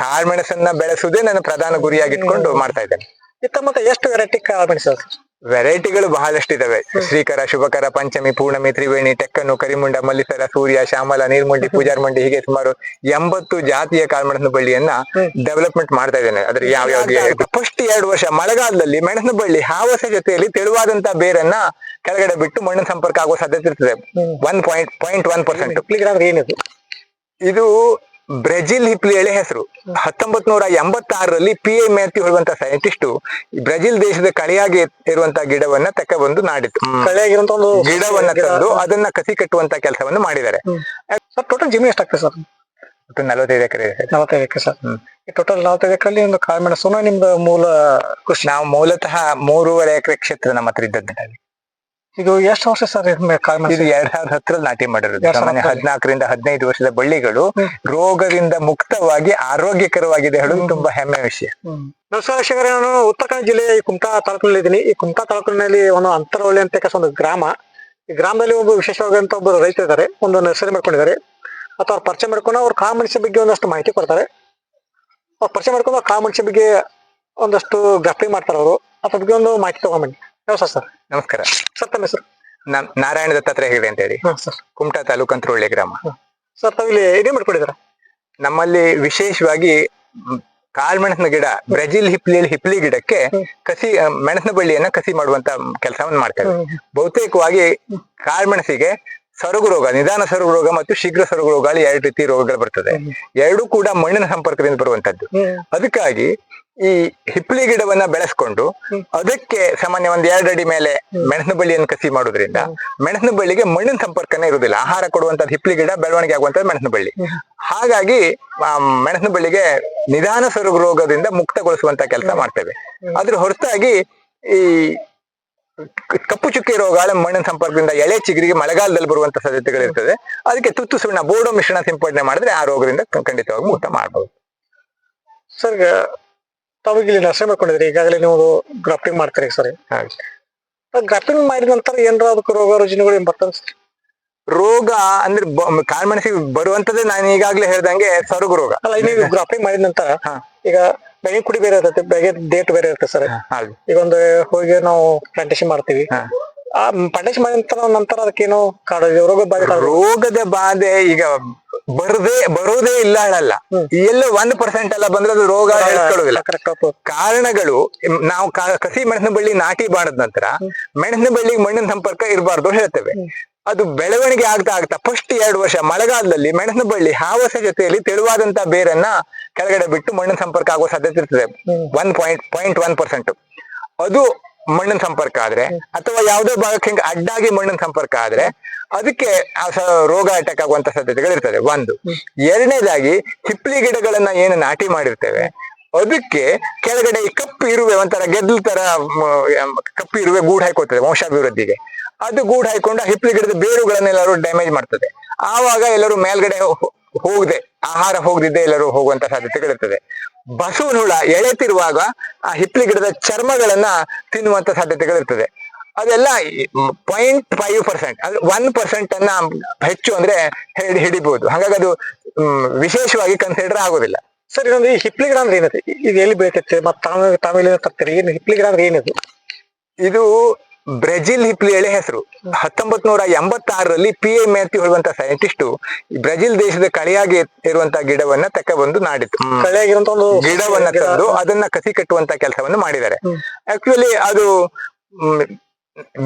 ಕಾಳ್ಮೆಣಸನ್ನ ಬೆಳೆಸುವುದೇ ನನ್ನ ಪ್ರಧಾನ ಗುರಿಯಾಗಿಟ್ಕೊಂಡು ಮಾಡ್ತಾ ಇದ್ದೇನೆ. ಇತ್ತ ಎಷ್ಟು ವೆರೈಟಿ ಕಾಳು ಮೆಣಸು ವೆರೈಟಿಗಳು ಬಹಳಷ್ಟು ಇದಾವೆ ಶ್ರೀಕರ ಶುಭಕರ ಪಂಚಮಿ ಪೂರ್ಣಮಿ ತ್ರಿವೇಣಿ ಟೆಕ್ಕನ್ನು ಕರಿಮುಂಡ ಮಲ್ಲಿಸರ ಸೂರ್ಯ ಶ್ಯಾಮಲ ನೀರ್ಮುಂಡಿ ಪೂಜಾರ್ ಮಂಡಿ ಹೀಗೆ ಸುಮಾರು ಎಂಬತ್ತು ಜಾತಿಯ ಕಾಳ್ಮೆಣಸಿನ ಬಳ್ಳಿಯನ್ನ ಡೆವಲಪ್ಮೆಂಟ್ ಮಾಡ್ತಾ ಇದ್ದೇನೆ. ಅದ್ರ ಯಾವ ಯಾವ ಫಸ್ಟ್ ಎರಡು ವರ್ಷ ಮಳೆಗಾಲದಲ್ಲಿ ಮೆಣಸಿನ ಬಳ್ಳಿ ಹಾವಸ ಜೊತೆಯಲ್ಲಿ ತೆಳುವಾದಂತ ಬೇರನ್ನ ಕೆಳಗಡೆ ಬಿಟ್ಟು ಮಣ್ಣಿನ ಸಂಪರ್ಕ ಆಗುವ ಸಾಧ್ಯತೆ ಇರ್ತದೆ. One point point one percent ಇದು ಬ್ರೆಜಿಲ್ ಹಿಪ್ಲಿ ಎಳೆ ಹೆಸರು. ಹತ್ತೊಂಬತ್ ನೂರ ಎಂಬತ್ತಾರರಲ್ಲಿ ಪಿ ಎ ಮ್ಯಾಥ್ಯೂ ಹೇಳುವಂತ ಸೈಂಟಿಸ್ಟ್ ಬ್ರೆಜಿಲ್ ದೇಶದ ಕಳೆಯಾಗಿ ಇರುವಂತಹ ಗಿಡವನ್ನ ತಕ್ಕ ಬಂದು ನಾಡಿತ್ತು. ಕಳೆಯಾಗಿರುವಂತ ಒಂದು ಗಿಡವನ್ನ ತಂದು ಅದನ್ನ ಕಸಿ ಕಟ್ಟುವಂತ ಕೆಲಸವನ್ನು ಮಾಡಿದ್ದಾರೆ. ಸರ್ ಟೋಟಲ್ ಜಮೀನು ಎಷ್ಟಾಗ್ತದೆ ಸರ್? ಒಟ್ಟು ನಲವತ್ತೈದು ಎಕರೆ ಇದೆ. ನಲವತ್ತೈದು ಎಕರೆ ಸರ್. ಟೋಟಲ್ ನಲವತ್ತೈದು ಎಕರೆ ಒಂದು ಕಾಳು ಮೆಣಸು ನಿಮ್ದು ಮೂಲ ಕೃಷಿ? ನಾವು ಮೂಲತಃ ಮೂರುವರೆ ಎಕರೆ ಕ್ಷೇತ್ರ ನಮ್ಮ ಹತ್ರ ಇದ್ದದ್ದು. ಇದು ಎಷ್ಟು ವರ್ಷ ಸರ್ ಇದು ಎರಡ್ ಸಾವಿರದ ಹತ್ತರಲ್ಲಿ ನಾಟಿ ಮಾಡಿರೋದು. ಸಾಮಾನ್ಯ ಹದಿನಾಲ್ಕರಿಂದ ಹದಿನೈದು ವರ್ಷದ ಬಳ್ಳಿಗಳು ರೋಗದಿಂದ ಮುಕ್ತವಾಗಿ ಆರೋಗ್ಯಕರವಾಗಿದೆ ಹೇಳೋದು ತುಂಬಾ ಹೆಮ್ಮೆ ವಿಷಯ. ನಮಸ್ಕಾರ ಶೇಖರ ನಾನು ಉತ್ತರ ಕನ್ನಡ ಜಿಲ್ಲೆಯ ಈ ಕುಮಟಾ ತಾಲೂಕಿನಲ್ಲಿ ಇದ್ದೀನಿ. ಈ ಕುಮಟಾ ತಾಲೂಕಿನಲ್ಲಿ ಒಂದು ಅಂತರವಳ್ಳಿ ಅಂತ ಒಂದು ಗ್ರಾಮ. ಈ ಗ್ರಾಮದಲ್ಲಿ ಒಬ್ಬ ವಿಶೇಷವಾದಂತ ಒಬ್ಬರು ರೈತ ಇದ್ದಾರೆ ಒಂದು ನರ್ಸರಿ ಮಾಡ್ಕೊಂಡಿದ್ದಾರೆ. ಅಥವಾ ಅವ್ರು ಪರಿಚಯ ಮಾಡ್ಕೊಂಡು ಅವ್ರ ಕಾಳು ಮೆಣಸಿನ ಬಗ್ಗೆ ಒಂದಷ್ಟು ಮಾಹಿತಿ ಕೊಡ್ತಾರೆ. ಅವ್ರು ಪರಿಚಯ ಮಾಡ್ಕೊಂಡು ಆ ಕಾಳು ಬಗ್ಗೆ ಒಂದಷ್ಟು ಗಪ್ಪಿ ಮಾಡ್ತಾರೆ ಅವರು. ಅದ್ರ ಬಗ್ಗೆ ಒಂದು ಮಾಹಿತಿ ತಗೊಂಬನ್ನಿ ಸರ್ ನಮಸ್ಕಾರ. ಸರ್ ತಮ್ಮ ಹೆಸರು? ನಾನ್ ನಾರಾಯಣ ದತ್ತಾತ್ರೇಯ ಹೆಗಡೆ ಅಂತ ಹೇಳಿ. ಹಾಂ ಸರ್. ಕುಮಟಾ ತಾಲೂಕು ರೋಳೆ ಗ್ರಾಮ. ಸರ್ ತಾವಿಲ್ಲಿ ಇದೇ ಮಾಡ್ಕೊಂಡಿದ್ದೀರಾ? ನಮ್ಮಲ್ಲಿ ವಿಶೇಷವಾಗಿ ಮ್, ಕಾಳ್ಮೆಣಸಿನ ಗಿಡ ಬ್ರೆಜಿಲ್ ಹಿಪ್ಲಿ ಹಿಪ್ಲಿ ಗಿಡಕ್ಕೆ ಕಸಿ ಆ, ಮೆಣಸಿನ ಬಳ್ಳಿಯನ್ನ ಕಸಿ ಮಾಡುವಂತ ಕೆಲಸವನ್ನು ಮಾಡ್ತೇವೆ ಬಹುತೇಕವಾಗಿ ಕಾಳ್ಮೆಣಸಿಗೆ ಸರುಗು ರೋಗ ನಿಧಾನ ಸರುಗು ರೋಗ ಮತ್ತು ಶೀಘ್ರ ಸರುಗು ರೋಗ ಎರಡು ರೀತಿ ರೋಗಗಳು ಬರ್ತದೆ. ಎರಡೂ ಕೂಡ ಮಣ್ಣಿನ ಸಂಪರ್ಕದಿಂದ ಬರುವಂತದ್ದು. ಅದಕ್ಕಾಗಿ ಈ ಹಿಪ್ಲಿ ಗಿಡವನ್ನ ಬೆಳೆಸ್ಕೊಂಡು ಅದಕ್ಕೆ ಸಾಮಾನ್ಯ ಒಂದ್ ಎರಡು ಅಡಿ ಮೇಲೆ ಮೆಣಸಿನ ಬಳ್ಳಿಯನ್ನು ಕಸಿ ಮಾಡೋದ್ರಿಂದ ಮೆಣಸಿನ ಬಳ್ಳಿಗೆ ಮಣ್ಣಿನ ಸಂಪರ್ಕನೇ ಇರುವುದಿಲ್ಲ. ಆಹಾರ ಕೊಡುವಂತಹ ಹಿಪ್ಲಿ ಗಿಡ ಬೆಳವಣಿಗೆ ಆಗುವಂತದ್ದು ಮೆಣಸಿನ ಬಳ್ಳಿ. ಹಾಗಾಗಿ ಮೆಣಸಿನ ಬಳ್ಳಿಗೆ ನಿಧಾನ ಸೊರಗು ರೋಗದಿಂದ ಮುಕ್ತಗೊಳಿಸುವಂತ ಕೆಲಸ ಮಾಡ್ತೇವೆ. ಅದ್ರ ಹೊರತಾಗಿ ಈ ಕಪ್ಪು ಚುಕ್ಕೆ ರೋಗ ಮಣ್ಣಿನ ಸಂಪರ್ಕದಿಂದ ಎಳೆ ಚಿಗುರಿಗೆ ಮಳೆಗಾಲದಲ್ಲಿ ಬರುವಂತ ಸಾಧ್ಯತೆಗಳಿರ್ತದೆ. ಅದಕ್ಕೆ ತುತ್ತು ಸುಣ್ಣ ಬೋಡೋ ಮಿಶ್ರಣ ಸಿಂಪಡಣೆ ಮಾಡಿದ್ರೆ ಆ ರೋಗದಿಂದ ಖಂಡಿತವಾಗಿ ಮುಕ್ತ ಮಾಡಬಹುದು ಸರ್ ತಾವಾಗ ಇಲ್ಲಿ ನರ್ಸರಿ ಮಾಡ್ಕೊಂಡಿದ್ರಿ ಈಗಾಗಲೇ ನೀವು ಗ್ರಾಫ್ಟಿಂಗ್ ಮಾಡ್ತೀರಿ ಸರಿ? ಗ್ರಾಫ್ಟಿಂಗ್ ಮಾಡಿದ ನಂತರ ಏನಾರ ಅದಕ್ಕೆ ರೋಗ ರುಜಿನಗಳು ಏನ್ ಬರ್ತವೆ ಸರ್? ರೋಗ ಅಂದ್ರೆ ಕಾಲ್ ಮನಸ್ಸಿಗೆ ಬರುವಂತದ್ದೇ ನಾನು ಈಗಾಗಲೇ ಹೇಳ್ದಂಗೆ ಸೊರಗು ರೋಗ. ಅಲ್ಲ ನೀವು ಗ್ರಾಫ್ಟಿಂಗ್ ಮಾಡಿದ ನಂತರ ಈಗ ಬೆಳಗ್ಗೆ ಕುಡಿ ಬೇರೆ ಇರ್ತೈತೆ ಬೆಳಗ್ಗೆ ಡೇಟ್ ಬೇರೆ ಇರುತ್ತೆ ಸರ್. ಈಗ ಒಂದು ಹೋಗಿ ನಾವು ಪ್ಲಾಂಟೇಶನ್ ಮಾಡ್ತೀವಿ. ಆ ಪ್ಲಾಂಟೇಶನ್ ಮಾಡಿದ ನಂತರ ನಂತರ ಅದಕ್ಕೇನೋ ಕಾಡು ರೋಗ ಬಾಧೆ. ರೋಗದ ಬಾಧೆ ಈಗ ಬರದೇ ಬರೋದೇ ಇಲ್ಲ ಹೇಳಲ್ಲ ಎಲ್ಲ ಒಂದ್ ಪರ್ಸೆಂಟ್ ಎಲ್ಲ ಬಂದ್ರೆ ಅದು ರೋಗ ಹೇಳ್ಕೊಳ್ಳೋದಿಲ್ಲ ಕಾರಣಗಳು ನಾವು ಕಸಿ ಮೆಣಸಿನ ಬಳ್ಳಿ ನಾಟಿ ಮಾಡಿದ ನಂತರ ಮೆಣಸಿನ ಬಳ್ಳಿಗೆ ಮಣ್ಣಿನ ಸಂಪರ್ಕ ಇರಬಾರ್ದು ಹೇಳ್ತೇವೆ. ಅದು ಬೆಳವಣಿಗೆ ಆಗ್ತಾ ಆಗ್ತಾ ಫಸ್ಟ್ ಎರಡು ವರ್ಷ ಮಳೆಗಾಲದಲ್ಲಿ ಮೆಣಸಿನ ಬಳ್ಳಿ ಹಾವಸ ಜೊತೆಯಲ್ಲಿ ತೆಳುವಾದಂತ ಬೇರನ್ನ ಕೆಳಗಡೆ ಬಿಟ್ಟು ಮಣ್ಣಿನ ಸಂಪರ್ಕ ಆಗುವ ಸಾಧ್ಯತೆ ಇರ್ತದೆ. One point point one percent ಅದು ಮಣ್ಣಿನ ಸಂಪರ್ಕ ಆದ್ರೆ ಅಥವಾ ಯಾವುದೇ ಭಾಗಕ್ಕೆ ಹಿಂಗೆ ಅಡ್ಡಾಗಿ ಮಣ್ಣಿನ ಸಂಪರ್ಕ ಆದ್ರೆ ಅದಕ್ಕೆ ಆ ರೋಗ ಅಟ್ಯಾಕ್ ಆಗುವಂತ ಸಾಧ್ಯತೆಗಳು ಇರ್ತದೆ ಒಂದು ಎರಡನೇದಾಗಿ ಹಿಪ್ಲಿ ಗಿಡಗಳನ್ನ ಏನು ನಾಟಿ ಮಾಡಿರ್ತೇವೆ. ಅದಕ್ಕೆ ಕೆಳಗಡೆ ಈ ಕಪ್ಪು ಇರುವೆ ಒಂಥರ ಗೆದ್ದಲು ತರ ಕಪ್ಪು ಇರುವೆ ಗೂಡು ಹಾಕೋತದೆ ವಂಶಾಭಿವೃದ್ಧಿಗೆ. ಅದು ಗೂಡು ಹಾಕೊಂಡು ಹಿಪ್ಲಿ ಗಿಡದ ಬೇರುಗಳನ್ನೆಲ್ಲರೂ ಡ್ಯಾಮೇಜ್ ಮಾಡ್ತದೆ. ಆವಾಗ ಎಲ್ಲರೂ ಮೇಲ್ಗಡೆ ಹೋಗದೆ ಆಹಾರ ಹೋಗದಿದ್ದೆ ಎಲ್ಲರೂ ಹೋಗುವಂತ ಸಾಧ್ಯತೆಗಳಿರ್ತದೆ. ಬಸವನ ಹುಳ ಎಳೆತಿರುವಾಗ ಆ ಹಿಪ್ಲಿ ಗಿಡದ ಚರ್ಮಗಳನ್ನ ತಿನ್ನುವಂತ ಸಾಧ್ಯತೆಗಳಿರ್ತದೆ. ಅದೆಲ್ಲ ಪಾಯಿಂಟ್ ಫೈವ್ ಪರ್ಸೆಂಟ್ ಅಂದ್ರೆ ಒನ್ ಪರ್ಸೆಂಟ್ ಅನ್ನ ಹೆಚ್ಚು ಅಂದ್ರೆ ಹಿಡಿ ಹಿಡಿಬಹುದು ಹಾಗಾಗಿ ಅದು ವಿಶೇಷವಾಗಿ ಕನ್ಸಿಡರ್ ಆಗೋದಿಲ್ಲ. ಸರ್ ಇನ್ನೊಂದು ಈ ಹಿಪ್ಲಿ ಗಿಡ ಅಂದ್ರೆ ಏನೈತೆ ಇದು ಎಲ್ಲಿ ಬೇಕತ್ತೆ ಮತ್ತೆ ತಾಮಿಲ್ ತಾವೆಲ್ಲಿ ತರ್ತೀರಿ? ಏನು ಹಿಪ್ಲಿ ಗಿಡ ಅಂದ್ರೆ ಏನಿದು? ಇದು ಬ್ರೆಜಿಲ್ ಹಿಪ್ಲಿ ಎಳೆ ಹೆಸರು. ಹತ್ತೊಂಬತ್ ನೂರ ಎಂಬತ್ತಾರರಲ್ಲಿ ಪಿ ಎ ಮ್ಯಾಥ್ಯೂ ಹೇಳುವಂತ ಸೈಂಟಿಸ್ಟ್ ಬ್ರೆಜಿಲ್ ದೇಶದ ಕಳೆಯಾಗಿ ಇರುವಂತ ಗಿಡವನ್ನ ತಕ್ಕ ಬಂದು ನಾಡಿತ್ತು. ಕಳೆಯಾಗಿರುವಂತ ಒಂದು ಗಿಡವನ್ನ ತಂದು ಅದನ್ನ ಕಸಿ ಕಟ್ಟುವಂತ ಕೆಲಸವನ್ನು ಮಾಡಿದ್ದಾರೆ. ಆಕ್ಚುಲಿ ಅದು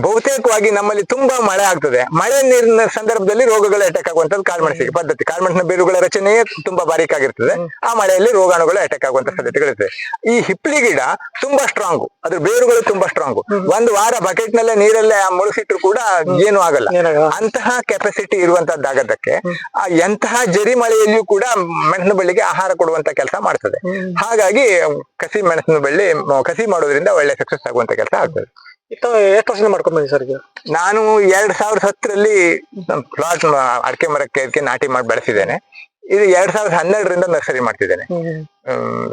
ಬಹುತೇಕವಾಗಿ ನಮ್ಮಲ್ಲಿ ತುಂಬಾ ಮಳೆ ಆಗ್ತದೆ. ಮಳೆ ನೀರಿನ ಸಂದರ್ಭದಲ್ಲಿ ರೋಗಗಳು ಅಟ್ಯಾಕ್ ಆಗುವಂತದ್ದು ಕಾಳ್ಮೆಣಸಿಗೆ ಪದ್ಧತಿ. ಕಾಳ್ಮೆಣಸಿನ ಬೇರುಗಳ ರಚನೆಯೇ ತುಂಬಾ ಬಾರೀಕಾಗಿರ್ತದೆ. ಆ ಮಳೆಯಲ್ಲಿ ರೋಗಾಣುಗಳು ಅಟ್ಯಾಕ್ ಆಗುವಂತ ಸಾಧ್ಯತೆಗಳಿರ್ತದೆ. ಈ ಹಿಪ್ಲಿ ಗಿಡ ತುಂಬಾ ಸ್ಟ್ರಾಂಗ್ ಅದ್ರ ಬೇರುಗಳು ತುಂಬಾ ಸ್ಟ್ರಾಂಗ್ ಒಂದು ವಾರ ಬಕೆಟ್ ನಲ್ಲೇ ನೀರಲ್ಲೇ ಮುಳುಗಿಸಿಟ್ರು ಕೂಡ ಏನು ಆಗಲ್ಲ. ಅಂತಹ ಕೆಪಾಸಿಟಿ ಇರುವಂತದ್ದಾಗದಕ್ಕೆ ಆ ಎಂತಹ ಜರಿ ಮಳೆಯಲ್ಲಿಯೂ ಕೂಡ ಮೆಣಸಿನ ಬಳ್ಳಿಗೆ ಆಹಾರ ಕೊಡುವಂತ ಕೆಲಸ ಮಾಡ್ತದೆ. ಹಾಗಾಗಿ ಕಸಿ ಮೆಣಸಿನ ಬಳ್ಳಿ ಕಸಿ ಮಾಡೋದ್ರಿಂದ ಒಳ್ಳೆ ಸಕ್ಸಸ್ ಆಗುವಂತ ಕೆಲಸ ಆಗ್ತದೆ. ಇತ್ತ ಎಷ್ಟು ವರ್ಷದಿಂದ ಮಾಡ್ಕೊಂಡ್ ಬಂದಿ ಸರ್ ನಾನು ಎರಡ್ ಸಾವಿರದ ಹತ್ತರಲ್ಲಿ ಪ್ಲಾಟ್ ಅಡಕೆ ಮರಕ್ಕೆ ಅದಕ್ಕೆ ನಾಟಿ ಮಾಡಿ ಬೆಳೆಸಿದ್ದೇನೆ. ಇದು ಎರಡ್ ಸಾವಿರದ ಹನ್ನೆರಡರಿಂದ ನರ್ಸರಿ ಮಾಡ್ತಿದ್ದೇನೆ.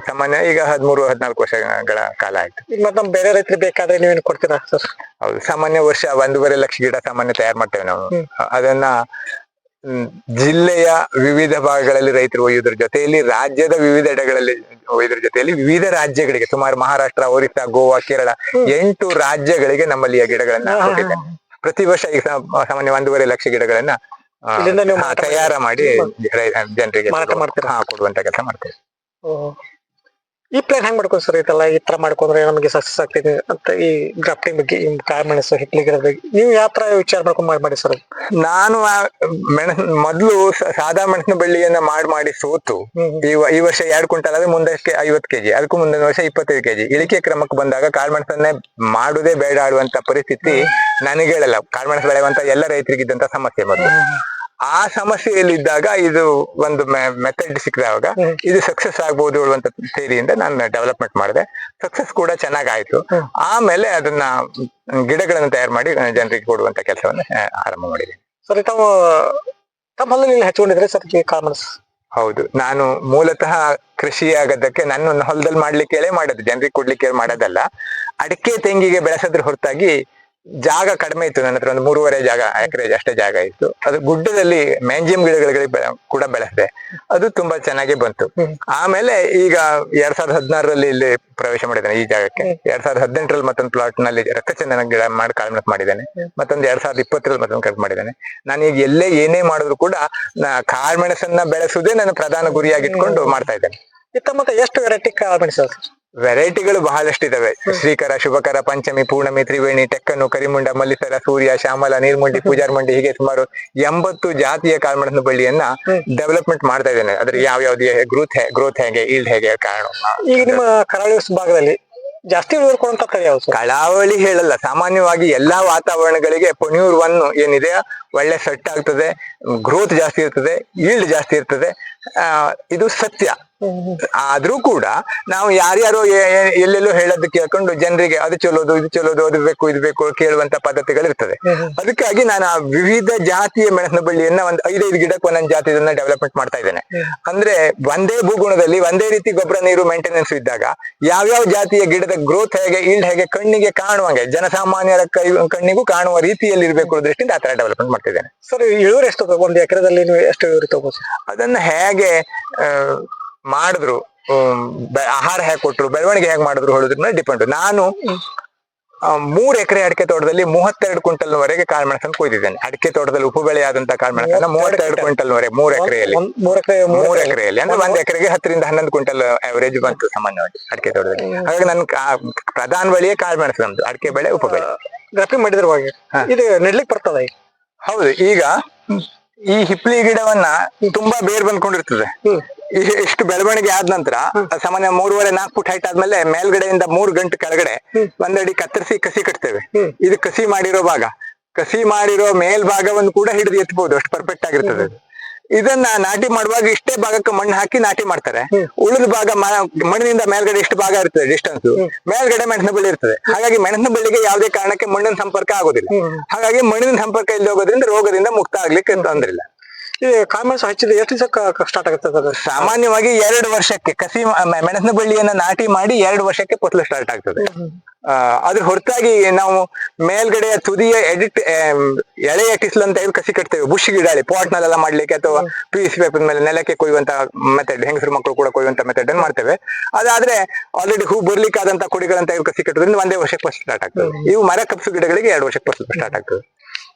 ಸಾಮಾನ್ಯ ಈಗ ಹದಿಮೂರು ಹದಿನಾಲ್ಕು ವರ್ಷಗಳ ಕಾಲ ಆಯ್ತು. ಈಗ ಮತ್ತೆ ನಮ್ ಬೇರೆ ರೈತರು ಬೇಕಾದ್ರೆ ನೀವೇನು ಕೊಡ್ತೀರಾ ಸರ್? ಹೌದು ಸಾಮಾನ್ಯ ವರ್ಷ ಒಂದೂವರೆ ಲಕ್ಷ ಗಿಡ ಸಾಮಾನ್ಯ ತಯಾರು ಮಾಡ್ತೇವೆ ನಾವು. ಅದನ್ನ ಜಿಲ್ಲೆಯ ವಿವಿಧ ಭಾಗಗಳಲ್ಲಿ ರೈತರು ಒಯ್ಯುವುದ್ರ ಜೊತೆಯಲ್ಲಿ ರಾಜ್ಯದ ವಿವಿಧ ಎಡೆಗಳಲ್ಲಿ ಒಯ್ಯುವುದ್ರ ಜೊತೆಯಲ್ಲಿ ವಿವಿಧ ರಾಜ್ಯಗಳಿಗೆ ಸುಮಾರು ಮಹಾರಾಷ್ಟ್ರ ಒರಿಸ್ಸಾ ಗೋವಾ ಕೇರಳ ಎಂಟು ರಾಜ್ಯಗಳಿಗೆ ನಮ್ಮಲ್ಲಿ ಈ ಗಿಡಗಳನ್ನ ಕೊಟ್ಟಿದ್ದೇನೆ ಪ್ರತಿ ವರ್ಷ ಈಗ ಸಾಮಾನ್ಯ ಒಂದೂವರೆ ಲಕ್ಷ ಗಿಡಗಳನ್ನ ತಯಾರ ಮಾಡಿ ಜನರಿಗೆ ಕೊಡುವಂತ ಕೆಲಸ ಮಾಡ್ತೇವೆ. ಈ ಪ್ಲಾನ್ ಹೆಂಗ್ ಮಾಡ್ಕೊಂಡು ಸರ್ ಇದೆಲ್ಲ ಈ ತರ ಮಾಡ್ಕೊಂಡ್ರೆ ನಮಗೆ ಸಕ್ಸಸ್ ಆಗ್ತೈತಿ ಅಂತ ಈ ಗ್ರಾಫ್ಟಿಂಗ್ ಬಗ್ಗೆ ಈ ಕಾಳುಮೆಣಸು ಹಿಟ್ಲಿ ಗಿಡದ ಬಗ್ಗೆ. ನೀವು ಯಾವ ತರ ವಿಚಾರ ಮಾಡ್ಕೊಂಡು ಮಾಡಿ ಮಾಡಿ ಸರ್? ನಾನು ಮೆಣಸ್ ಮೊದ್ಲು ಸಾದಾ ಮೆಣಸಿನ ಬಳ್ಳಿಯನ್ನ ಮಾಡಿ ಮಾಡಿ ಸೋತು. ಈ ಈ ವರ್ಷ ಎರಡು ಕ್ವಿಂಟಲ್ ಆದ್ರೆ ಮುಂದಕ್ಕೆ ಐವತ್ತು ಕೆಜಿ ಅದಕ್ಕೂ ಮುಂದಿನ ವರ್ಷ ಇಪ್ಪತ್ತೈದು ಕೆಜಿ. ಇಳಿಕೆ ಕ್ರಮಕ್ಕೆ ಬಂದಾಗ ಕಾಳ್ಮೆಣಸನ್ನೇ ಮಾಡುದೇ ಬೇಡ ಆಡುವಂತ ಪರಿಸ್ಥಿತಿ ನನಗೇಳಲ್ಲ ಕಾಳ್ಮೆಣಸು ಬೆಳೆಯುವಂತ ಎಲ್ಲ ರೈತರಿಗಿದ್ದಂತ ಸಮಸ್ಯೆ ಮೊದಲು. ಆ ಸಮಸ್ಯೆಯಲ್ಲಿದ್ದಾಗ ಇದು ಒಂದು ಮೆಥಡ್ ಸಿಕ್ಕಿದಾಗ. ಇದು ಸಕ್ಸಸ್ ಆಗ್ಬೋದು ಅಂತ ಸೇರಿಯಿಂದ ನಾನು ಡೆವಲಪ್ಮೆಂಟ್ ಮಾಡಿದೆ. ಸಕ್ಸಸ್ ಕೂಡ ಚೆನ್ನಾಗಾಯ್ತು. ಆಯ್ತು ಆಮೇಲೆ ಅದನ್ನ ಗಿಡಗಳನ್ನು ತಯಾರು ಮಾಡಿ ಜನರಿಗೆ ಕೊಡುವಂತ ಕೆಲಸವನ್ನ ಆರಂಭ ಮಾಡಿದೆ. ಸರಿ ತಾವು ತಮ್ಮ ಹೊಲದಲ್ಲಿ ಹಚ್ಕೊಂಡಿದ್ರೆ ಸರ್ ಕಾಮರ್ಸ್. ಹೌದು. ನಾನು ಮೂಲತಃ ಕೃಷಿ ಆಗದಕ್ಕೆ ನನ್ನ ಹೊಲದಲ್ಲಿ ಮಾಡ್ಲಿಕ್ಕೆ ಮಾಡೋದು. ಜನರಿಗೆ ಕೊಡ್ಲಿಕ್ಕೆ ಮಾಡೋದಲ್ಲ. ಅಡಿಕೆ ತೆಂಗಿಗೆ ಬೆಳೆಸೋದ್ರ ಹೊರತಾಗಿ ಜಾಗ ಕಡಿಮೆ ಇತ್ತು. ನನ್ನ ಹತ್ರ ಒಂದು ಮೂರುವರೆ ಜಾಗ ಎಕರೆ ಅಷ್ಟೇ ಜಾಗ ಇತ್ತು. ಅದು ಗುಡ್ಡದಲ್ಲಿ ಮ್ಯಾಂಜಿಯಂ ಗಿಡಗಳಿಗೆ ಕೂಡ ಬೆಳೆಸಿದೆ. ಅದು ತುಂಬಾ ಚೆನ್ನಾಗಿ ಬಂತು. ಆಮೇಲೆ ಈಗ ಎರಡ್ ಸಾವಿರದ ಹದಿನಾರರಲ್ಲಿ ಇಲ್ಲಿ ಪ್ರವೇಶ ಮಾಡಿದ್ದೇನೆ ಈ ಜಾಗಕ್ಕೆ. ಎರಡ್ ಸಾವಿರದ ಹದಿನೆಂಟರಲ್ಲಿ ಮತ್ತೊಂದು ಪ್ಲಾಟ್ನಲ್ಲಿ ರಕ್ತಚಂದನ ಗಿಡ ಮಾಡಿ ಕಾಳ್ಮೆಣಸು ಮಾಡಿದ್ದೇನೆ. ಮತ್ತೊಂದು ಎರಡ್ ಸಾವಿರದ ಇಪ್ಪತ್ತರಲ್ಲಿ ಮತ್ತೊಂದು ಕಟ್ ಮಾಡಿದ್ದೇನೆ. ನಾನು ಈಗ ಎಲ್ಲೇ ಏನೇ ಮಾಡಿದ್ರು ಕೂಡ ಕಾಳ್ಮೆಣಸನ್ನ ಬೆಳೆಸುವುದೇ ನನ್ನ ಪ್ರಧಾನ ಗುರಿಯಾಗಿಟ್ಕೊಂಡು ಮಾಡ್ತಾ ಇದ್ದೇನೆ. ಇತ್ತ ಮತ್ತೆ ಎಷ್ಟು ವೆರೈಟಿ ಕಾಳ್ಮೆಣಸು ವೆರೈಟಿಗಳು ಬಹಳಷ್ಟು ಇದಾವೆ ಶ್ರೀಕರ ಶುಭಕರ ಪಂಚಮಿ ಪೂರ್ಣಮಿ ತ್ರಿವೇಣಿ ಟೆಕ್ಕನ್ನು ಕರಿಮುಂಡ ಮಲ್ಲಿಸರ ಸೂರ್ಯ ಶ್ಯಾಮಲ ನೀರ್ಮುಂಡಿ ಪೂಜಾರ್ ಮಂಡಿ ಹೀಗೆ ಸುಮಾರು ಎಂಬತ್ತು ಜಾತಿಯ ಕಾಳ್ಮೆಣಸಿನ ಬಳ್ಳಿಯನ್ನ ಡೆವಲಪ್ಮೆಂಟ್ ಮಾಡ್ತಾ ಇದ್ದೇನೆ. ಅದ್ರ ಯಾವ ಯಾವ್ದು ಗ್ರೋತ್ ಗ್ರೋತ್ ಹೇಗೆ ಈಲ್ಡ್ ಹೇಗೆ ಕಾರಣ? ಈಗ ನಿಮ್ಮ ಕರಾವಳಿ ಭಾಗದಲ್ಲಿ ಜಾಸ್ತಿ ಕಳಾವಳಿ ಹೇಳಲ್ಲ ಸಾಮಾನ್ಯವಾಗಿ ಎಲ್ಲಾ ವಾತಾವರಣಗಳಿಗೆ ಪೊನ್ಯೂರ್ ಒನ್ ಏನಿದೆ ಒಳ್ಳೆ ಸೆಟ್ ಆಗ್ತದೆ ಗ್ರೋತ್ ಜಾಸ್ತಿ ಇರ್ತದೆ ಈಲ್ಡ್ ಜಾಸ್ತಿ ಇರ್ತದೆ ಇದು ಸತ್ಯ. ಆದ್ರೂ ಕೂಡ ನಾವು ಯಾರ್ಯಾರೋ ಎಲ್ಲೆಲ್ಲೋ ಹೇಳೋದು ಕೇಳ್ಕೊಂಡು ಜನರಿಗೆ ಅದು ಚಲೋದು ಇದು ಚಲೋದು ಅದು ಬೇಕು ಇದು ಬೇಕು ಕೇಳುವಂತ ಪದ್ಧತಿಗಳಿರ್ತದೆ. ಅದಕ್ಕಾಗಿ ನಾನು ಆ ವಿವಿಧ ಜಾತಿಯ ಮೆಣಸಿನ ಬಳ್ಳಿಯನ್ನ ಒಂದ್ ಐದೈದು ಗಿಡಕ್ಕೆ ಒಂದೊಂದು ಜಾತಿಯನ್ನ ಡೆವಲಪ್ಮೆಂಟ್ ಮಾಡ್ತಾ ಇದ್ದೇನೆ. ಅಂದ್ರೆ ಒಂದೇ ಭೂಗುಣದಲ್ಲಿ ಒಂದೇ ರೀತಿ ಗೊಬ್ಬರ ನೀರು ಮೇಂಟೆನೆನ್ಸ್ ಇದ್ದಾಗ ಯಾವ್ಯಾವ ಜಾತಿಯ ಗಿಡದ ಗ್ರೋತ್ ಹೇಗೆ ಈಲ್ಡ್ ಹೇಗೆ ಕಣ್ಣಿಗೆ ಕಾಣುವಂಗೆ ಜನಸಾಮಾನ್ಯರ ಕೈ ಕಣ್ಣಿಗೂ ಕಾಣುವ ರೀತಿಯಲ್ಲಿ ಇರಬೇಕು ದೃಷ್ಟಿಯಿಂದ ಆ ತರ ಡೆವಲಪ್ಮೆಂಟ್ ಮಾಡ್ತಿದ್ದೇನೆ ಸರ್ ಇಳುವರಿ ಎಷ್ಟು ಒಂದು ಎಕರೆದಲ್ಲಿ ನೀವು ಎಷ್ಟು ಇಳುವರಿ ತಗೋಬಹುದು ಅದನ್ನ ಹೇಗೆ ಆ, ಮಾಡಿದ್ರು ಆಹಾರ ಹೇಗೆ ಕೊಟ್ರು ಬೆಳವಣಿಗೆ ಹೇಗೆ ಮಾಡಿದ್ರು ಹೇಳುದ್ರ ಮೇಲೆ ಡಿಪೆಂಡ್ ನಾನು ಮೂರ್ ಎಕರೆ ಅಡಿಕೆ ತೋಟದಲ್ಲಿ ಮೂವತ್ತೆರಡು ಕ್ವಿಂಟಲ್ ವರೆಗೆ ಕಾಳುಮೆಣಸನ್ನು ಕೊಯ್ದಿದ್ದೇನೆ. ಅಡಿಕೆ ತೋಟದಲ್ಲಿ ಉಪ್ಪು ಬೆಳೆ ಆದಂತ ಕಾಳು ಮೆಣಸನ್ನ ಮೂವತ್ತೆರಡು ಕ್ವಿಂಟಲ್. ವರೆಗೆ ಮೂರ್ ಎಕರೆಯಲ್ಲಿ. ಮೂರ್ ಎಕರೆ ಮೂರ್ ಎಕರೆಯಲ್ಲಿ. ಅಂದ್ರೆ ಒಂದ್ ಎಕರೆಗೆ ಹತ್ತರಿಂದ ಹನ್ನೊಂದು ಕ್ವಿಂಟಲ್ ಅವರೇಜ್ ಬಂತು ಸಾಮಾನ್ಯವಾಗಿ ಅಡಿಕೆ ತೋಟದಲ್ಲಿ. ಹಾಗಾಗಿ ನನ್ ಪ್ರಧಾನ ಬೆಳೆಯೇ ಕಾಳುಮೆಣಸು ನಮ್ದು ಅಡಿಕೆ ಬೆಳೆ ಉಪ ಬೆಳೆ ಗ್ರಾಫಿಂಗ್ ಮಾಡಿದ್ರ ಇದು ನೆಡ್ಲಿಕ್ಕೆ ಬರ್ತದ ಹೌದು ಈಗ ಈ ಹಿಪ್ಲಿ ಗಿಡವನ್ನ ತುಂಬಾ ಬೇರ್ ಬಂದ್ಕೊಂಡಿರ್ತದೆ. ಇಷ್ಟು ಬೆಳವಣಿಗೆ ಆದ ನಂತರ ಸಾಮಾನ್ಯ ಮೂರುವರೆ ನಾಲ್ಕು ಫುಟ್ ಹೈಟ್ ಆದ್ಮೇಲೆ ಮೇಲ್ಗಡೆಯಿಂದ ಮೂರ್ ಗಂಟೆ ಕೆಳಗಡೆ ಒಂದಡಿ ಕತ್ತರಿಸಿ ಕಸಿ ಕಟ್ತೇವೆ. ಇದು ಕಸಿ ಮಾಡಿರೋ ಭಾಗ. ಕಸಿ ಮಾಡಿರೋ ಮೇಲ್ಭಾಗವನ್ನು ಕೂಡ ಹಿಡಿದು ಎತ್ತಬಹುದು ಅಷ್ಟು ಪರ್ಫೆಕ್ಟ್ ಆಗಿರ್ತದೆ. ಅದು. ಇದನ್ನ ನಾಟಿ ಮಾಡುವಾಗ ಇಷ್ಟೇ ಭಾಗಕ್ಕೆ ಮಣ್ಣು ಹಾಕಿ ನಾಟಿ ಮಾಡ್ತಾರೆ. ಉಳಿದ ಭಾಗ ಮಣ್ಣಿನಿಂದ ಮೇಲ್ಗಡೆ ಇಷ್ಟು ಭಾಗ ಇರ್ತದೆ ಡಿಸ್ಟೆನ್ಸ್ ಮೇಲ್ಗಡೆ ಮೆಣಸಿನ ಬಳ್ಳಿ ಇರ್ತದೆ. ಹಾಗಾಗಿ ಮೆಣಸಿನ ಬಳ್ಳಿಗೆ ಯಾವುದೇ ಕಾರಣಕ್ಕೆ ಮಣ್ಣಿನ ಸಂಪರ್ಕ ಆಗೋದಿಲ್ಲ. ಹಾಗಾಗಿ ಮಣ್ಣಿನ ಸಂಪರ್ಕ ಇಲ್ಲಿ ಹೋಗೋದ್ರಿಂದ ರೋಗದಿಂದ ಮುಕ್ತ ಆಗ್ಲಿಕ್ಕೆ ತೊಂದ್ರೆ ಇಲ್ಲ. ಈ ಹಚ್ಚಿದ್ರೆ ಹಚ್ಚಿದ ಎಷ್ಟು ದಿವಸಕ್ಕೆ ಸ್ಟಾರ್ಟ್ ಆಗುತ್ತೆ ಸಾಮಾನ್ಯವಾಗಿ ಎರಡು ವರ್ಷಕ್ಕೆ ಕಸಿ ಮೆಣಸಿನ ಬಳ್ಳಿಯನ್ನ ನಾಟಿ ಮಾಡಿ ಎರಡು ವರ್ಷಕ್ಕೆ ಫಸಲು ಸ್ಟಾರ್ಟ್ ಆಗ್ತದೆ. ಆ, ಅದ್ರ ಹೊರತಾಗಿ ನಾವು ಮೇಲ್ಗಡೆಯ ತುದಿಯ ಎಡಿಟ್ ಎಳೆಯ ಟಿಸ್ಲು ಅಂತ ಹೇಳಿ ಕಸಿ ಕಟ್ತೇವೆ. ಬುಷ್ ಗಿಡಾಳಿ ಪಾಟ್ ನಲ್ಲೆಲ್ಲ ಮಾಡ್ಲಿಕ್ಕೆ ಅಥವಾ ಪಿ ಸಿ ಪೇಪರ್ ಮೇಲೆ ನೆಲಕ್ಕೆ ಕೊಯ್ಯುವಂತ ಮೆಥಡ್ ಹೆಂಗಸರು ಮಕ್ಕಳು ಕೂಡ ಕೊಯ್ಯುವಂತ ಮೆಥಡ್ ಅನ್ನು ಮಾಡ್ತೇವೆ. ಅದಾದ್ರೆ ಆಲ್ರೆಡಿ ಹೂ ಬರ್ಲಿಕ್ಕಾದಂತ ಕೊಡಿಗಳಂತ ಹೇಳಿ ಕಸಿ ಕಟ್ಟೋದ್ರಿಂದ ಒಂದೇ ವರ್ಷಕ್ಕೆ ಫಸ್ಟ್ ಸ್ಟಾರ್ಟ್ ಆಗ್ತದೆ. ಇವು ಮರ ಕಪ್ಸು ಗಿಡಗಳಿಗೆ ಎರಡು ವರ್ಷಕ್ಕೆ ಫಸ್ಟ್ ಸ್ಟಾರ್ಟ್ ಆಗ್ತದೆ.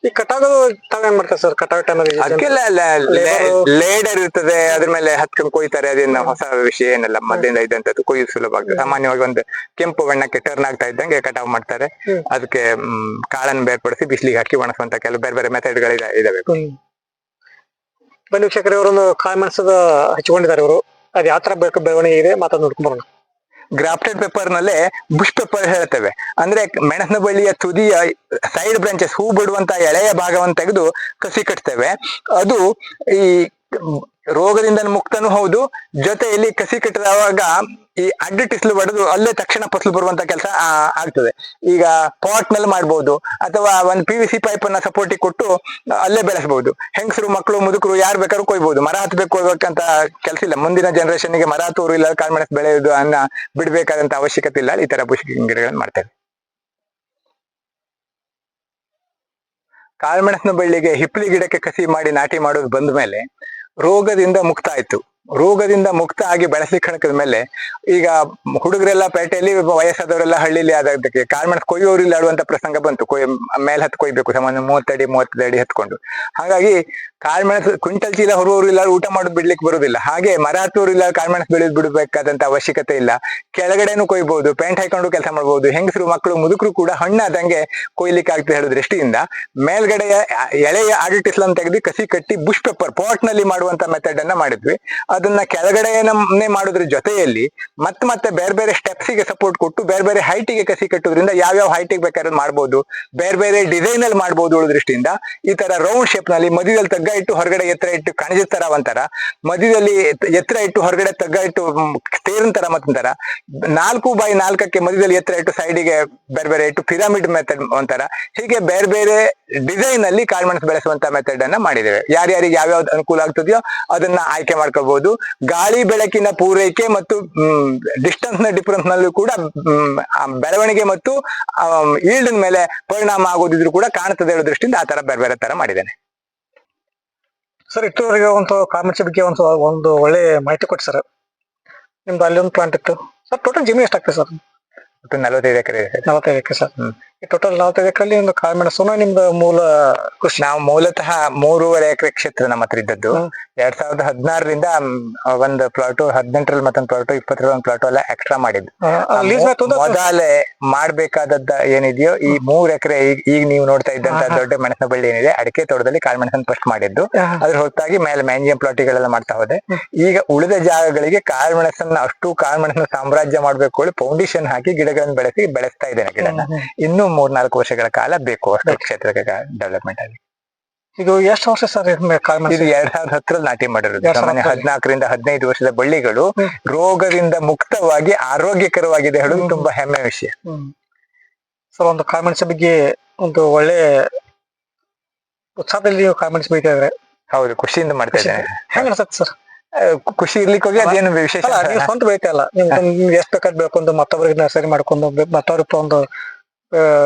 ಈ ಕಟಾಗೋದು ತಾವೇನ್ ಮಾಡ್ತಾರೆ ಸರ್? ಕಟಾವ್ ಅದಕ್ಕೆಲ್ಲ Labor- ಲೇಡರ್ ಇರ್ತದೆ. ಅದ್ರ ಮೇಲೆ ಹತ್ಕೊಂಡು ಕೊಯ್ತಾರೆ. ಅದೇನ ಹೊಸ ವಿಷಯ ಏನಲ್ಲ ಮೊದಲಿಂದ ಇದ್ದಂತದ್ದು. ಕೊಯ್ದು ಸುಲಭ ಆಗ್ತದೆ. ಸಾಮಾನ್ಯವಾಗಿ ಒಂದು ಕೆಂಪು ಬಣ್ಣಕ್ಕೆ ಟರ್ನ್ ಆಗ್ತಾ ಇದ್ದಂಗೆ ಕಟಾವ್ ಮಾಡ್ತಾರೆ. ಅದಕ್ಕೆ ಕಾಳನ್ನು ಬೇರ್ಪಡಿಸಿ ಬಿಸಿಲಿಗೆ ಹಾಕಿ ಒಣಸುವಂತ ಕೆಲವು ಬೇರೆ ಬೇರೆ ಮೆಥಡ್ಗಳು ಇದಾವೆ. ಬನ್ನಿ ವೀಕ್ಷಕರೇ ಅವರೊಂದು ಕಾಳುಮೆಣಸದ ಹಚ್ಕೊಂಡಿದ್ದಾರೆ ಇವರು. ಅದ್ ಯಾವ ತರ ಬೇಕು ಬೆಳವಣಿಗೆ ಇದೆ ಮಾತಾಡ್ ನೋಡ್ಕೊಂಡ್ ಬರೋಣ. ಗ್ರಾಫ್ಟೆಡ್ ಪೇಪರ್ ನಲ್ಲೇ ಬುಷ್ ಪೇಪರ್ ಹೇಳ್ತೇವೆ. ಅಂದ್ರೆ ಮೆಣಸಿನ ಬಳ್ಳಿಯ ತುದಿಯ ಸೈಡ್ ಬ್ರಾಂಚಸ್ ಹೂ ಬಿಡುವಂತ ಎಳೆಯ ಭಾಗವನ್ನು ತೆಗೆದು ಕಸಿ ಕಟ್ತೇವೆ. ಅದು ಈ ರೋಗದಿಂದ ಮುಕ್ತನೂ ಹೌದು. ಜೊತೆಯಲ್ಲಿ ಕಸಿ ಕಟ್ಟಿದವಾಗ ಈ ಅಡ್ಡ ಟಿಸ್ಲು ಬಡಿದು ಅಲ್ಲೇ ತಕ್ಷಣ ಫಸಲು ಬರುವಂತ ಕೆಲಸ ಆಗ್ತದೆ. ಈಗ ಪಾಟ್ನಲ್ಲಿ ಮಾಡ್ಬೋದು, ಅಥವಾ ಒಂದು ಪಿ ವಿ ಸಿ ಪೈಪ್ ಅನ್ನ ಸಪೋರ್ಟಿಗೆ ಕೊಟ್ಟು ಅಲ್ಲೇ ಬೆಳೆಸಬಹುದು ಹೆಂಗಸರು ಮಕ್ಕಳು ಮುದುಕರು, ಯಾರು ಬೇಕಾದ್ರೂ ಕೊಯ್ಬಹುದು ಮರ ಹತ್ಬೇಕು ಕೊಯ್ಬೇಕಂತ ಕೆಲಸ ಇಲ್ಲ. ಮುಂದಿನ ಜನರೇಷನ್ಗೆ ಮರ ತೂರು ಇಲ್ಲ ಕಾಳ್ಮೆಣಸು ಬೆಳೆಯುವುದು ಅನ್ನ ಬಿಡಬೇಕಾದಂತ ಅವಶ್ಯಕತೆ ಇಲ್ಲ. ಈ ತರ ಬುಷ್ ಗಿಡಗಳನ್ನ ಮಾಡ್ತೇವೆ ಕಾಳುಮೆಣಸಿನ ಬಳ್ಳಿಗೆ ಹಿಪ್ಪಲಿ ಗಿಡಕ್ಕೆ ಕಸಿ ಮಾಡಿ ನಾಟಿ ಮಾಡೋದು ಬಂದ ಮೇಲೆ ರೋಗದಿಂದ ಮುಕ್ತ ಆಯ್ತು ರೋಗದಿಂದ ಮುಕ್ತ ಆಗಿ ಬೆಳೆಸ್ಲಿಕ್ಕೆ ಕಣಕದ ಮೇಲೆ ಈಗ ಹುಡುಗರೆಲ್ಲ ಪೇಟೆಯಲ್ಲಿ ವಯಸ್ಸಾದವರೆಲ್ಲ ಹಳ್ಳಿಲಿ ಆದಕ್ಕೆ ಗಾರ್ಮೆಂಟ್ಸ್ ಕೊಯ್ಯೋರಿಲ್ಲ ಆಡುವಂತ ಪ್ರಸಂಗ ಬಂತು. ಕೊಯ್ ಮೇಲೆ ಹತ್ತು ಕೊಯ್ಬೇಕು ಸಾಮಾನ್ಯ ಮೂವತ್ತಡಿ ಅಡಿ ಹತ್ಕೊಂಡು. ಹಾಗಾಗಿ ಕಾರ್ಮಣ ಕ್ವಿಂಟಲ್ ಚೀಲ ಹೊರುವವರು ಇಲ್ಲ, ಊಟ ಮಾಡೋದು ಬಿಡ್ಲಿಕ್ಕೆ ಬರೋದಿಲ್ಲ. ಹಾಗೆ ಮರ ಹತ್ತೋರು ಇಲ್ಲ ಕಾಳುಮೆಣಸು ಬೆಳೆದ್ ಬಿಡಬೇಕಾದಂತ ಅವಶ್ಯಕತೆ ಇಲ್ಲ. ಕೆಳಗಡೆನೂ ಕೊಯ್ಬಹುದು ಪೇಂಟ್ ಹಾಕೊಂಡು ಕೆಲಸ ಮಾಡಬಹುದು ಹೆಂಗಸರು, ಮಕ್ಕಳು, ಮುದುಕರು ಕೂಡ ಹಣ್ಣಾದಂಗೆ ಕೊಯ್ಲಿಕ್ಕೆ ಆಗ್ತದೆ ಹೇಳೋ ದೃಷ್ಟಿಯಿಂದ ಮೇಲ್ಗಡೆಯ ಎಳೆಯ ಆಡಿಟಿಸ್ಲನ್ ತೆಗೆದು ಕಸಿ ಕಟ್ಟಿ ಬುಷ್ ಪೇಪರ್ ಪಾಟ್ನಲ್ಲಿ ಮಾಡುವಂತ ಮೆಥಡ್ ಅನ್ನ ಮಾಡಿದ್ವಿ. ಅದನ್ನ ಕೆಳಗಡೆನೇ ಮಾಡೋದ್ರ ಜೊತೆಯಲ್ಲಿ ಮತ್ತೆ ಮತ್ತೆ ಬೇರೆ ಬೇರೆ ಸ್ಟೆಪ್ಸ್ಗೆ ಸಪೋರ್ಟ್ ಕೊಟ್ಟು ಬೇರೆ ಬೇರೆ ಹೈಟ್ಗೆ ಕಸಿ ಕಟ್ಟೋದ್ರಿಂದ ಯಾವ ಯಾವ ಹೈಟ್ಗೆ ಬೇಕಾದ್ರೆ ಮಾಡ್ಬೋದು. ಬೇರೆ ಬೇರೆ ಡಿಸೈನ್ ಅಲ್ಲಿ ಮಾಡ್ಬೋದು ಉಳಿದ ದೃಷ್ಟಿಯಿಂದ ಈ ತರ ರೌಂಡ್ ಶೇಪ್ನಲ್ಲಿ ಮಧ್ಯದಲ್ಲಿ ತಗ್ಗ ಇಟ್ಟು ಹೊರಗಡೆ ಎತ್ತರ ಇಟ್ಟು ಕಣಜ ತರ ಒಂಥರ, ಮಧ್ಯದಲ್ಲಿ ಎತ್- ಎತ್ತರ ಇಟ್ಟು ಹೊರಗಡೆ ತಗ್ಗ ಇಟ್ಟು ತೇರಿನ ತರ ಮತ್ತೊಂಥರ, ನಾಲ್ಕು ಬೈ ನಾಲ್ಕಕ್ಕೆ ಮಧ್ಯದಲ್ಲಿ ಎತ್ತರ ಇಟ್ಟು ಸೈಡಿಗೆ ಬೇರೆ ಬೇರೆ ಇಟ್ಟು ಪಿರಮಿಡ್ ಮೆಥಡ್ ಒಂಥರ, ಹೀಗೆ ಬೇರೆ ಬೇರೆ ಡಿಸೈನ್ ಅಲ್ಲಿ ಕಾಳುಮೆಣಸು ಬೆಳೆಸುವಂತ ಮೆಥಡ್ ಅನ್ನ ಮಾಡಿದ್ದೇವೆ. ಯಾರ್ಯಾರಿಗೆ ಯಾವ್ಯಾವ್ದು ಅನುಕೂಲ ಆಗ್ತದೆಯೋ ಅದನ್ನ ಆಯ್ಕೆ ಮಾಡ್ಕೋಬಹುದು ಗಾಳಿ ಬೆಳಕಿನ ಪೂರೈಕೆ ಮತ್ತು ಡಿಸ್ಟೆನ್ಸ್ನ ಡಿಫರೆನ್ಸ್ ನಲ್ಲೂ ಕೂಡ ಬೆಳವಣಿಗೆ ಮತ್ತು ಈಲ್ಡ್ ಮೇಲೆ ಪರಿಣಾಮ ಆಗೋದಿದ್ರು ಕೂಡ ಕಾಣುತ್ತದೆ ಹೇಳೋ ದೃಷ್ಟಿಯಿಂದ ಆ ತರ ಬೇರೆ ಬೇರೆ ತರ ಮಾಡಿದ್ದೇನೆ. ಸರ್ ಇಷ್ಟವರೆಗೆ ಒಂದು ಕಾಮೆಂಟ್ಸ್ ಬಗ್ಗೆ ಒಂದು ಒಂದು ಒಳ್ಳೆ ಮಾಹಿತಿ ಕೊಟ್ಟು ಸರ್. ನಿಮ್ದು ಅಲ್ಲಿ ಒಂದು ಪ್ಲಾಂಟ್ ಇತ್ತು. ಸರ್ ಟೋಟಲ್ ಜಿಮ್ ಎಷ್ಟಾಗ್ತದೆ ಸರ್? ನಲವತ್ತೈದು ಎಕರೆ ಇದೆ. ನಲವತ್ತೈದು ಎಕರೆ ಸರ್. ಟೋಟಲ್ ಎಕರೆಲಿ ಒಂದು ಕಾಳುಮೆಣಸು ನಿಮ್ದು ಮೂಲ ಕೃಷಿ? ನಾವು ಮೂಲತಃ ಮೂರುವರೆ ಎಕರೆ ಕ್ಷೇತ್ರ ನಮ್ಮ ಹತ್ರ ಇದ್ದದ್ದು. ಎರಡ್ ಸಾವಿರದ ಹದಿನಾರರಿಂದ ಒಂದು ಪ್ಲಾಟು ಹದಿನೆಂಟರಲ್ಲಿ ಮತ್ತೊಂದು ಪ್ಲಾಟು ಇಪ್ಪತ್ತರಲ್ಲಿ ಒಂದು ಪ್ಲಾಟು ಎಲ್ಲ ಎಕ್ಸ್ಟ್ರಾ ಮಾಡಿದ್ದು. ಮೊದಲೇ ಮಾಡ್ಬೇಕಾದದ್ದ ಏನಿದೆಯೋ ಈ ಮೂರ್ ಎಕರೆ ಈಗ ಈಗ ನೀವು ನೋಡ್ತಾ ಇದ್ದಂತ. ದೊಡ್ಡ ಮೆಣಸಿನ ಬಳ್ಳಿ ಏನಿದೆ ಅಡಿಕೆ ತೋಟದಲ್ಲಿ ಕಾಳುಮೆಣಸನ್ನ ಫಸ್ಟ್ ಮಾಡಿದ್ದು. ಅದ್ರ ಹೊರತಾಗಿ ಮೇಲೆ ಮ್ಯಾಂಜಿಯಂ ಪ್ಲಾಟಿಗಳೆಲ್ಲ ಮಾಡ್ತಾ ಹೋದೆ. ಈಗ ಉಳಿದ ಜಾಗಗಳಿಗೆ ಕಾಳುಮೆಣಸನ್ನ ಅಷ್ಟು ಕಾಳುಮೆಣಸನ್ನ ಸಾಮ್ರಾಜ್ಯ ಮಾಡ್ಬೇಕು ಹೇಳಿ ಫೌಂಡೇಶನ್ ಹಾಕಿ ಗಿಡಗಳನ್ನ ಬೆಳೆಸಿ ಬೆಳೆಸ್ತಾ ಇದ್ದೇನೆ ಗಿಡನ. ಇನ್ನೂ ಮೂರ್ನಾಲ್ಕು ವರ್ಷಗಳ ಕಾಲ ಬೇಕು ಅಷ್ಟು ಕ್ಷೇತ್ರಕ್ಕೆ ಡೆವಲಪ್ಮೆಂಟ್ ಆಗಿ ಇದು ಎಷ್ಟು ವರ್ಷ ಸರ್ ಇದು ಎರಡ್ ಸಾವಿರದ ಹತ್ತರಲ್ಲಿ ನಾಟಿ ಮಾಡಿರೋದು. ಸಾಮಾನ್ಯ. ಹದಿನಾಲ್ಕರಿಂದ ಹದಿನೈದು ವರ್ಷದ ಬಳ್ಳಿಗಳು ರೋಗದಿಂದ ಮುಕ್ತವಾಗಿ ಆರೋಗ್ಯಕರವಾಗಿದೆ ಹೇಳೋದು. ತುಂಬಾ ಹೆಮ್ಮೆ ವಿಷಯ. ಸರ್ ಒಂದು ಕಾಮೆಂಟ್ಸ್ ಬಗ್ಗೆ ಒಂದು ಒಳ್ಳೆ ಉತ್ಸಾಹದಲ್ಲಿ ನೀವು ಕಾಮೆಂಟ್ಸ್ ಬೈತಾ ಇದ್ರೆ. ಹೌದು ಖುಷಿಯಿಂದ ಮಾಡ್ತಾ ಇದ್ದೇನೆ. ಹೆಂಗ ಅನ್ಸತ್ತೆ ಸರ್? ಖುಷಿ ಇರ್ಲಿಕ್ಕೆ ಹೋಗಿ ಅದೇನು ವಿಶೇಷ ನೀವು ಸ್ವಂತ ಇಲ್ಲ. ನಿಮ್ಗೆ ಎಷ್ಟು ಬೇಕಾದ್ ಬೆಳ್ಕೊಂಡು ಮತ್ತೊಬ್ಬರಿಗೆ ನರ್ಸರಿ ಮಾಡ್ಕೊಂಡು ಮತ್ತೊಬ್ಬರಿಗೆ ಒಂದು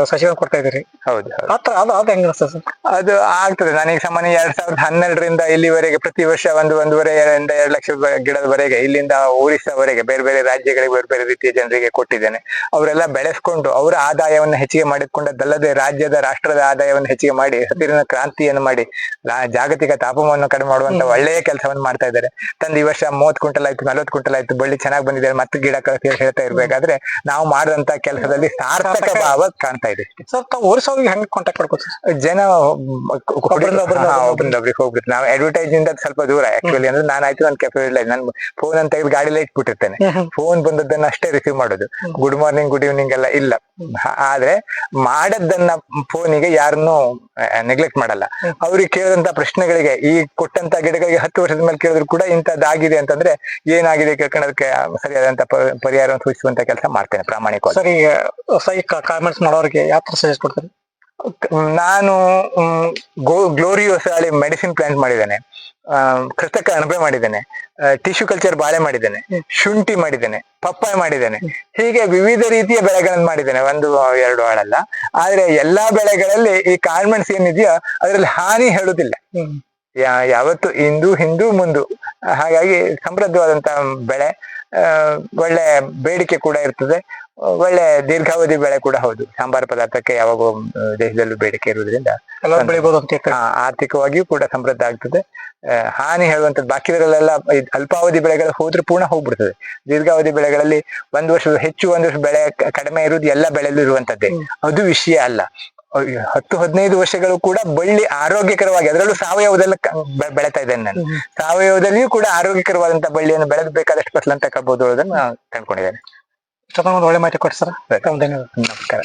ಸಸಿಗಳನ್ನ ಕೊಡ್ತಾ ಇದ್ರಿ ಹೌದು ಹೌದು. ಆತರ ಅದು ಅದು ಹೆಂಗ ಅನ್ಸ್ತದೆ ಸರ್? ಅದು ಆಗ್ತದೆ. ನನಗೆ ಸಾಮಾನ್ಯ ಎರಡ್ ಸಾವಿರದ ಹನ್ನೆರಡರಿಂದ ಇಲ್ಲಿವರೆಗೆ ಪ್ರತಿ ವರ್ಷ ಒಂದು ಒಂದೂವರೆ ಎರಡರಿಂದ ಎರಡು ಲಕ್ಷ ಗಿಡದವರೆಗೆ ಇಲ್ಲಿಂದ ಒರಿಸ್ಸಾವರೆಗೆ ಬೇರೆ ಬೇರೆ ರಾಜ್ಯಗಳಿಗೆ ಬೇರೆ ಬೇರೆ ರೀತಿಯ ಜನರಿಗೆ ಕೊಟ್ಟಿದ್ದೇನೆ. ಅವರೆಲ್ಲ ಬೆಳೆಸ್ಕೊಂಡು ಅವರ ಆದಾಯವನ್ನು ಹೆಚ್ಚಿಗೆ ಮಾಡಿಕೊಂಡದ್ದಲ್ಲದೆ ರಾಜ್ಯದ ರಾಷ್ಟ್ರದ ಆದಾಯವನ್ನು ಹೆಚ್ಚಿಗೆ ಮಾಡಿ ಹಸಿರಿನ ಕ್ರಾಂತಿಯನ್ನು ಮಾಡಿ ರಾ- ಜಾಗತಿಕ ತಾಪಮಾನವನ್ನು ಕಡಿಮೆ ಮಾಡುವಂತ ಒಳ್ಳೆಯ ಕೆಲಸವನ್ನು ಮಾಡ್ತಾ ಇದ್ದಾರೆ. ತಂದು ಈ ವರ್ಷ ಮೂವತ್ತು ಕ್ವಿಂಟಲ್ ಆಯ್ತು ನಲ್ವತ್ತು ಕ್ವಿಂಟಲ್ ಆಯ್ತು ಬಳ್ಳಿ ಚೆನ್ನಾಗಿ ಬಂದಿದೆ ಮತ್ತೆ ಗಿಡ ಕಳಿಸಿ ಹೇಳ್ತಾ ಇರ್ಬೇಕಾದ್ರೆ ನಾವು ಮಾಡಿದಂತ ಕೆಲಸದಲ್ಲಿ ಸಾರ್ಥಕ ಸಾರ್ಥಕ. ಭಾವ ಕಾಣ್ತಾ ಇದೆ. ಸರ್ ತಾವು ಓರಿಸೋರಿಗೆ ಹೆಂಗ್ ಕಾಂಟ್ಯಾಕ್ಟ್ ಮಾಡ್ಕೋತೀರಿ? ಜನ ಒಬ್ಬರಿಂದ ಒಬ್ರಿಗೆ ಹೋಗ್ಬಿಟ್ಟು ನಾವು ಅಡ್ವರ್ಟೈಸ್ ಇಂದ ಸ್ವಲ್ಪ ದೂರ. ಆಕ್ಚುಲಿ ಅಂದ್ರೆ ನಾನು ಆಯ್ತು ನನ್ನ ಕೆಫೆ ಇಲ್ಲ ನನ್ ಫೋನ್ ಅಂತ ಗಾಡಿಲೇ ಇಟ್ಬಿಟ್ಟಿರ್ತೇನೆ. ಫೋನ್ ಬಂದದ್ದನ್ನ ಅಷ್ಟೇ ರಿಸೀವ್ ಮಾಡೋದು. ಗುಡ್ ಮಾರ್ನಿಂಗ್ ಗುಡ್ ಈವ್ನಿಂಗ್ ಎಲ್ಲ ಇಲ್ಲ. ಆದ್ರೆ ಮಾಡದ್ದನ್ನ ಫೋನಿಗೆ ಯಾರನ್ನು ನೆಗ್ಲೆಕ್ಟ್ ಮಾಡಲ್ಲ. ಅವ್ರಿಗೆ ಕೇಳಿದಂತ ಪ್ರಶ್ನೆಗಳಿಗೆ, ಈ ಕೊಟ್ಟಂತ ಗಿಡಗಳಿಗೆ ಹತ್ತು ವರ್ಷದ ಮೇಲೆ ಕೇಳಿದ್ರು ಕೂಡ ಇಂಥದ್ದಾಗಿದೆ ಅಂತಂದ್ರೆ ಏನಾಗಿದೆ ಕೇಳ್ಕೊಳ್ಳೋದಕ್ಕೆ ಸರಿಯಾದಂತ ಪರಿಹಾರ ಪರಿಹಾರವನ್ನು ಸೂಚಿಸುವಂತ ಕೆಲಸ ಮಾಡ್ತೇನೆ ಪ್ರಾಮಾಣಿಕವಾಗಿ ಸರಿ ಕಾಮೆಂಟ್ಸ್ ಮಾಡೋರಿಗೆ ಯಾವ ಸಜೆಸ್ಟ್ ಕೊಡ್ತೀರಿ ನಾನು ಗ್ಲೋರಿಯೋಸ್ ಅಲ್ಲಿ ಮೆಡಿಸಿನ್ ಪ್ಲಾಂಟ್ ಮಾಡಿದ್ದೇನೆ. ಕೃತಕ ಅಣಬೆ ಮಾಡಿದ್ದೇನೆ. ಟಿಶ್ಯೂ ಕಲ್ಚರ್ ಬಾಳೆ ಮಾಡಿದ್ದೇನೆ. ಶುಂಠಿ ಮಾಡಿದ್ದೇನೆ. ಪಪ್ಪಾಯ ಮಾಡಿದ್ದೇನೆ. ಹೀಗೆ ವಿವಿಧ ರೀತಿಯ ಬೆಳೆಗಳನ್ನು ಮಾಡಿದ್ದೇನೆ. ಒಂದು, ಎರಡು ಹಾಳಲ್ಲ. ಆದ್ರೆ ಎಲ್ಲಾ ಬೆಳೆಗಳಲ್ಲಿ ಈ ಕಾಳ್ಮೆಣ್ಸ್ ಏನಿದೆಯೋ ಅದರಲ್ಲಿ ಹಾನಿ ಹೇಳುದಿಲ್ಲ ಯಾವತ್ತು ಇಂದು, ಹಿಂದೂ, ಮುಂದು. ಹಾಗಾಗಿ ಸಮೃದ್ಧವಾದಂತ ಬೆಳೆ. ಒಳ್ಳೆ ಬೇಡಿಕೆ ಕೂಡ ಇರ್ತದೆ. ಒಳ್ಳೆ ದೀರ್ಘಾವಧಿ ಬೆಳೆ ಕೂಡ ಹೌದು. ಸಾಂಬಾರ್ ಪದಾರ್ಥಕ್ಕೆ ಯಾವಾಗ ದೇಶದಲ್ಲೂ ಬೇಡಿಕೆ ಇರುವುದರಿಂದ ಅಂತ ಆರ್ಥಿಕವಾಗಿಯೂ ಕೂಡ ಸಮೃದ್ಧ ಆಗ್ತದೆ. ಹಾನಿ ಹೇಳುವಂತದ್ದು ಬಾಕಿದರಲ್ಲೆಲ್ಲ ಅಲ್ಪಾವಧಿ ಬೆಳೆಗಳು ಹೋದ್ರೆ ಪೂರ್ಣ ಹೋಗ್ಬಿಡ್ತದೆ. ದೀರ್ಘಾವಧಿ ಬೆಳೆಗಳಲ್ಲಿ ಒಂದ್ ವರ್ಷ ಹೆಚ್ಚು ಒಂದ್ ವರ್ಷ ಬೆಳೆ ಕಡಿಮೆ ಇರುವುದು ಎಲ್ಲ ಬೆಳೆಯಲ್ಲೂ ಇರುವಂತದ್ದೇ. ಅದು ವಿಷಯ ಅಲ್ಲ. ಹತ್ತು ಹದಿನೈದು ವರ್ಷಗಳು ಕೂಡ ಬಳ್ಳಿ ಆರೋಗ್ಯಕರವಾಗಿ ಅದರಲ್ಲೂ ಸಾವಯವದೆಲ್ಲ ಬೆಳೆತಾ ಇದ್ದೇನೆ ನಾನು. ಸಾವಯವದಲ್ಲಿಯೂ ಕೂಡ ಆರೋಗ್ಯಕರವಾದಂತಹ ಬಳ್ಳಿಯನ್ನು ಬೆಳೆದು ಬೇಕಾದಷ್ಟು ಫಸಲನ್ನು ತಗೊಳ್ಬಹುದು ಅನ್ನೋದನ್ನ ನಾನು ಕಂಡ್ಕೊಂಡಿದ್ದೇನೆ ಇಷ್ಟೊಂದು ಒಂದು ಒಳ್ಳೆ ಮಾಹಿತಿ ಸರ್ ಸರಿ. ನಮಸ್ಕಾರ